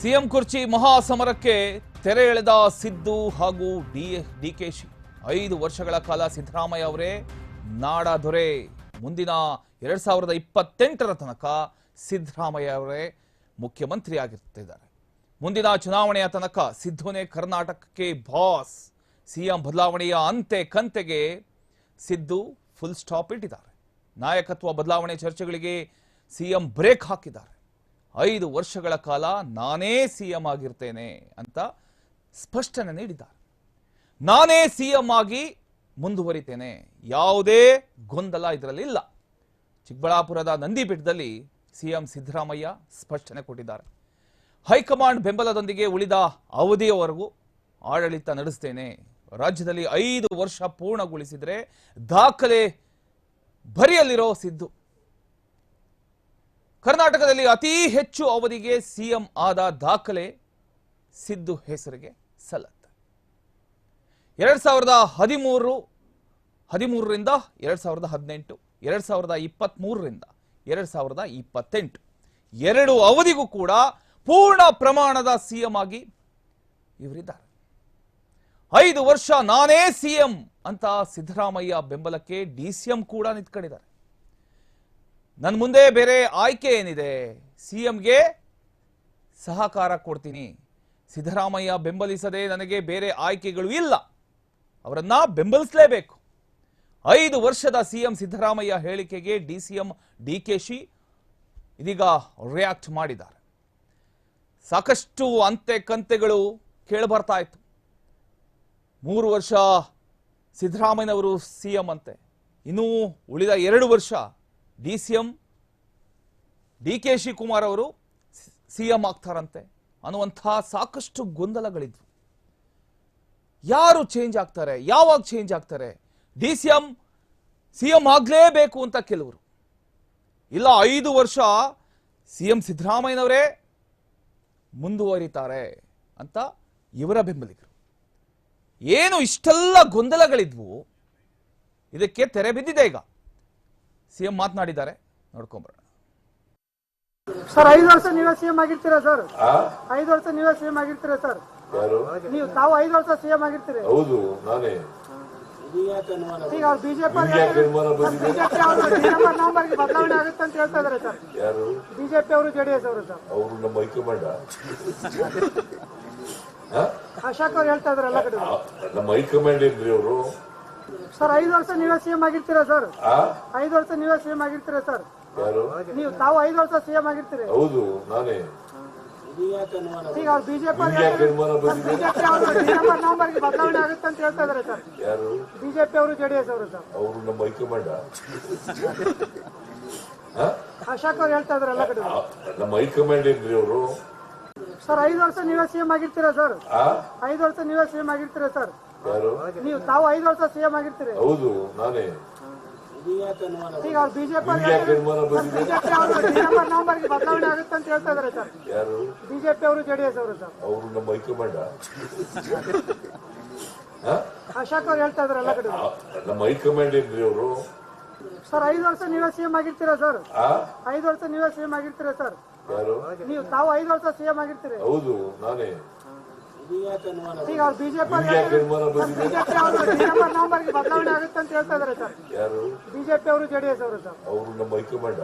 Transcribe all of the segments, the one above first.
CM ಕುರ್ಚಿ ಮಹಾಸಮರಕ್ಕೆ ತೆರೆ ಎಳೆದ ಸಿದ್ದು ಹಾಗೂ ಡಿ ಡಿಕೆಶಿ ಐದು ವರ್ಷಗಳ ಕಾಲ ಸಿದ್ದರಾಮಯ್ಯ ಅವರೇ ನಾಡ ದೊರೆ. ಮುಂದಿನ ಎರಡ್ ಸಾವಿರದ ಇಪ್ಪತ್ತೆಂಟರ ತನಕ ಸಿದ್ದರಾಮಯ್ಯ ಅವರೇ ಮುಖ್ಯಮಂತ್ರಿಯಾಗಿರ್ತಿದ್ದಾರೆ. ಮುಂದಿನ ಚುನಾವಣೆಯ ತನಕ ಸಿದ್ದುನೇ ಕರ್ನಾಟಕಕ್ಕೆ ಬಾಸ್. ಸಿಎಂ ಬದಲಾವಣೆಯ ಅಂತೆ ಕಂತೆಗೆ ಸಿದ್ದು ಫುಲ್ ಸ್ಟಾಪ್ ಇಟ್ಟಿದ್ದಾರೆ. ನಾಯಕತ್ವ ಬದಲಾವಣೆ ಚರ್ಚೆಗಳಿಗೆ ಸಿಎಂ ಬ್ರೇಕ್ ಹಾಕಿದ್ದಾರೆ. ಐದು ವರ್ಷಗಳ ಕಾಲ ನಾನೇ ಸಿಎಂ ಆಗಿರ್ತೇನೆ ಅಂತ ಸ್ಪಷ್ಟನೆ ನೀಡಿದ್ದಾರೆ. ನಾನೇ ಸಿಎಂ ಆಗಿ ಮುಂದುವರಿತೇನೆ. ಯಾವುದೇ ಗೊಂದಲ ಇದರಲ್ಲಿ ಇಲ್ಲ. ಚಿಕ್ಕಬಳ್ಳಾಪುರದ ನಂದಿಬೆಟ್ಟದಲ್ಲಿ ಸಿಎಂ ಸಿದ್ದರಾಮಯ್ಯ ಸ್ಪಷ್ಟನೆ ಕೊಟ್ಟಿದ್ದಾರೆ. ಹೈಕಮಾಂಡ್ ಬೆಂಬಲದೊಂದಿಗೆ ಉಳಿದ ಅವಧಿಯವರೆಗೂ ಆಡಳಿತ ನಡೆಸ್ತೇನೆ. ರಾಜ್ಯದಲ್ಲಿ ಐದು ವರ್ಷ ಪೂರ್ಣಗೊಳಿಸಿದರೆ ದಾಖಲೆ ಬರಿಯಲ್ಲಿರೋ ಸಿದ್ದು. ಕರ್ನಾಟಕದಲ್ಲಿ ಅತಿ ಹೆಚ್ಚು ಅವಧಿಗೆ ಸಿಎಂ ಆದ ದಾಖಲೆ ಸಿದ್ದು ಹೆಸರಿಗೆ ಸಲ್ಲತ್ತೆ. ಎರಡ್ ಸಾವಿರದ ಹದಿಮೂರು, ಹದಿಮೂರರಿಂದ ಎರಡ್ ಸಾವಿರದ ಹದಿನೆಂಟು, ಎರಡ್ ಸಾವಿರದ ಇಪ್ಪತ್ತ್ಮೂರರಿಂದ ಎರಡ್ ಸಾವಿರದ ಇಪ್ಪತ್ತೆಂಟು. ಎರಡು ಅವಧಿಗೂ ಕೂಡ ಪೂರ್ಣ ಪ್ರಮಾಣದ ಸಿಎಂ ಆಗಿ ಇವರಿದ್ದಾರೆ. ಐದು ವರ್ಷ ನಾನೇ ಸಿಎಂ ಅಂತ ಸಿದ್ದರಾಮಯ್ಯ ಬೆಂಬಲಕ್ಕೆ ಡಿಸಿಎಂ ಕೂಡ ನಿಂತ್ಕೊಂಡಿದ್ದಾರೆ. ನನ್ನ ಮುಂದೆ ಬೇರೆ ಆಯ್ಕೆ ಏನಿದೆ? ಸಿ ಎಂಗೆ ಸಹಕಾರ ಕೊಡ್ತೀನಿ. ಸಿದ್ದರಾಮಯ್ಯ ಬೆಂಬಲಿಸದೆ ನನಗೆ ಬೇರೆ ಆಯ್ಕೆಗಳು ಇಲ್ಲ. ಅವರನ್ನ ಬೆಂಬಲಿಸಲೇಬೇಕು. ಐದು ವರ್ಷದ ಸಿಎಂ ಸಿದ್ದರಾಮಯ್ಯ ಹೇಳಿಕೆಗೆ D C M D K she ಇದೀಗ ರಿಯಾಕ್ಟ್ ಮಾಡಿದ್ದಾರೆ. ಸಾಕಷ್ಟು ಅಂತೆ ಕಂತೆಗಳು ಕೇಳಬರ್ತಾ ಇತ್ತು. ಮೂರು ವರ್ಷ ಸಿದ್ದರಾಮಯ್ಯನವರು ಸಿ ಎಂ ಅಂತೆ. ಇನ್ನೂ ಉಳಿದ ಎರಡು ವರ್ಷ D C M, D K Shivakumar ಅವರು ಸಿ ಎಂ ಆಗ್ತಾರಂತೆ. ಅನ್ನುವಂತಹ ಸಾಕಷ್ಟು ಗೊಂದಲಗಳಿದ್ವು. ಯಾರು ಚೇಂಜ್ ಆಗ್ತಾರೆ? ಯಾವಾಗ ಚೇಂಜ್ ಆಗ್ತಾರೆ? D C M C M ಆಗಲೇಬೇಕು ಅಂತ ಕೆಲವರು. ಇಲ್ಲ, ಐದು ವರ್ಷ ಸಿ ಎಂ ಸಿದ್ದರಾಮಯ್ಯನವರೇ ಮುಂದುವರಿತಾರೆ ಅಂತ ಇವರ ಬೆಂಬಲಿಗರು. ಏನು ಇಷ್ಟೆಲ್ಲ ಗೊಂದಲಗಳಿದ್ವು, ಇದಕ್ಕೆ ತೆರೆ ಬಿದ್ದಿದೆ ಈಗ. ಸಿಎಂ ಮಾತನಾಡಿದ್ದಾರೆ. ನೋಡ್ಕೊಂಬರೋಣ. ಸರ್ ಐದು ವರ್ಷ ನೀವೇ ಸಿಎಂ ಆಗಿರ್ತೀರಾ ಸರ್? ಆ? ಐದು ವರ್ಷ ನೀವೇ ಸಿಎಂ ಆಗಿರ್ತೀರಾ ಸರ್? ಯಾರು? ನೀವು ತಾವು ಐದು ವರ್ಷ ಸಿಎಂ ಆಗಿರ್ತೀರಿ. ಹೌದು ನಾನೇ. ಈಗ ಅವ್ರು ಬಿಜೆಪಿ ನವೆಂಬರ್ಗೆ ಬದಲಾವಣೆ ಆಗುತ್ತೆ ಅಂತ ಹೇಳ್ತಾ ಇದಾರೆ ಸರ್. ಯಾರು? ಬಿಜೆಪಿ ಅವರು ಜೆಡಿಎಸ್ ಅವರು ಸರ್. ಅವರು ನಮ್ಮ ಹೈಕಮಾಂಡ? ಅಶೋಕ್ ಅವ್ರು ಹೇಳ್ತಾ ಇದಾರೆ ಎಲ್ಲ ಕಡೆ. ನಮ್ಮ ಹೈಕಮಾಂಡ್ ಏನ್ರಿ ಅವರು? ಸರ್ ಐದು ವರ್ಷ ನೀವೇ ಸಿಎಂ ಆಗಿರ್ತೀರಾ ಸರ್? ಐದು ವರ್ಷ ನೀವೇ ಸಿಎಂ ಆಗಿರ್ತೀರಾ ಸರ್? ಯಾರು? ನೀವು ತಾವು ಐದು ವರ್ಷ ಸಿಎಂ ಆಗಿರ್ತೀರಿ. ಹೌದು ನಾನೇ. ಈಗ ಬಿಜೆಪಿ ಬಿಜೆಪಿ ಅವರು ಡಿಸೆಂಬರ್ ನವೆಂಬರ್ಗೆ ಬದಲಾವಣೆ ಆಗುತ್ತೆ ಅಂತ ಹೇಳ್ತಾ ಇದಾರೆ ಸರ್. ಯಾರು? ಬಿಜೆಪಿ ಅವರು ಜೆಡಿಎಸ್ ಅವರು ಸರ್. ಅವರು ನಮ್ಮ ಹೈಕಮಾಂಡ್. ಅಶೋಕ್ ಅವ್ರು ಹೇಳ್ತಾ ಇದಾರೆ ಎಲ್ಲ ಕಡೆ. ನಮ್ಮ ಹೈಕಮಾಂಡ್ ಏನ್ರಿ ಅವರು? ಸರ್ ಐದು ವರ್ಷ ನೀವೇ ಸಿಎಂ ಆಗಿರ್ತೀರಾ ಸರ್? ಐದು ವರ್ಷ ನೀವೇ ಸಿಎಂ ಆಗಿರ್ತೀರಾ ಸರ್? ಯಾರು? ನೀವು ತಾವು ಐದು ವರ್ಷ ಸಿಎಂ ಆಗಿರ್ತೀರಿ. ಹೌದು ನಾನೇ. ಈಗ ಅವ್ರು ಬಿಜೆಪಿ ಯಾಕೆ ಅನುಮಾನ ಬಂದಿದೆ? ನವೆಂಬರ್ಗೆ ಬದಲಾವಣೆ ಆಗುತ್ತೆ ಅಂತ ಹೇಳ್ತಾ ಇದಾರೆ ಸರ್. ಯಾರು? ಬಿಜೆಪಿ ಅವರು ಜೆಡಿಎಸ್ ಅವರು ಸರ್. ಅವರು ನಮ್ಮ ಹೈಕಮಾಂಡ. ಅಶೋಕ್ ಅವ್ರು ಹೇಳ್ತಾ ಇದಾರೆ ಎಲ್ಲ ಕಡೆ. ನಮ್ಮ ಹೈಕಮಾಂಡ್ ಏನ್ರಿ ಅವರು? ಸರ್ ಐದು ವರ್ಷ ನೀವೇ ಸಿಎಂ ಆಗಿರ್ತೀರಾ ಸರ್? ಐದು ವರ್ಷ ನೀವೇ ಸಿಎಂ ಆಗಿರ್ತೀರಾ ಸರ್? ಯಾರು? ನೀವು ತಾವು ಐದು ವರ್ಷ ಸಿಎಂ ಆಗಿರ್ತೀರಿ. ಹೌದು ನಾನೇ. ಈಗ ಅವ್ರು ಬಿಜೆಪಿ ಬಿಜೆಪಿ ಅವರು ಡಿಸೆಂಬರ್ ನವೆಂಬರ್ಗೆ ಬದಲಾವಣೆ ಆಗುತ್ತೆ ಅಂತ ಹೇಳ್ತಾ ಇದಾರೆ ಸರ್. ಯಾರು? ಬಿಜೆಪಿ ಅವರು ಜೆಡಿಎಸ್ ಅವರು ಸರ್. ಅವರು ನಮ್ಮ ಹೈಕಮಾಂಡ್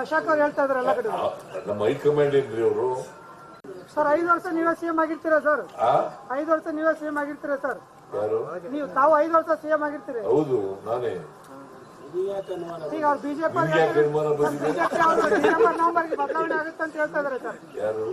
ಅಶೋಕ್ ಅವ್ರು ಹೇಳ್ತಾ ಇದಾರೆ ಎಲ್ಲ ಕಡೆ. ನಮ್ಮ ಹೈಕಮಾಂಡ್ ಏನ್ರಿ ಅವರು? ಸರ್ ಐದು ವರ್ಷ ನೀವೇ ಸಿಎಂ ಆಗಿರ್ತೀರಾ ಸರ್? ಐದು ವರ್ಷ ನೀವೇ ಸಿಎಂ ಆಗಿರ್ತೀರಾ ಸರ್? ಯಾರು? ನೀವು ತಾವು ಐದು ವರ್ಷ ಸಿಎಂ ಆಗಿರ್ತೀರಿ. ಹೌದು ನಾನೇ. ಈಗ ಅವ್ರು ಬಿಜೆಪಿ ಬಿಜೆಪಿ ಬದಲಾವಣೆ ಆಗುತ್ತೆ ಅಂತ ಹೇಳ್ತಾ ಇದಾರೆ ಸರ್. ಯಾರು?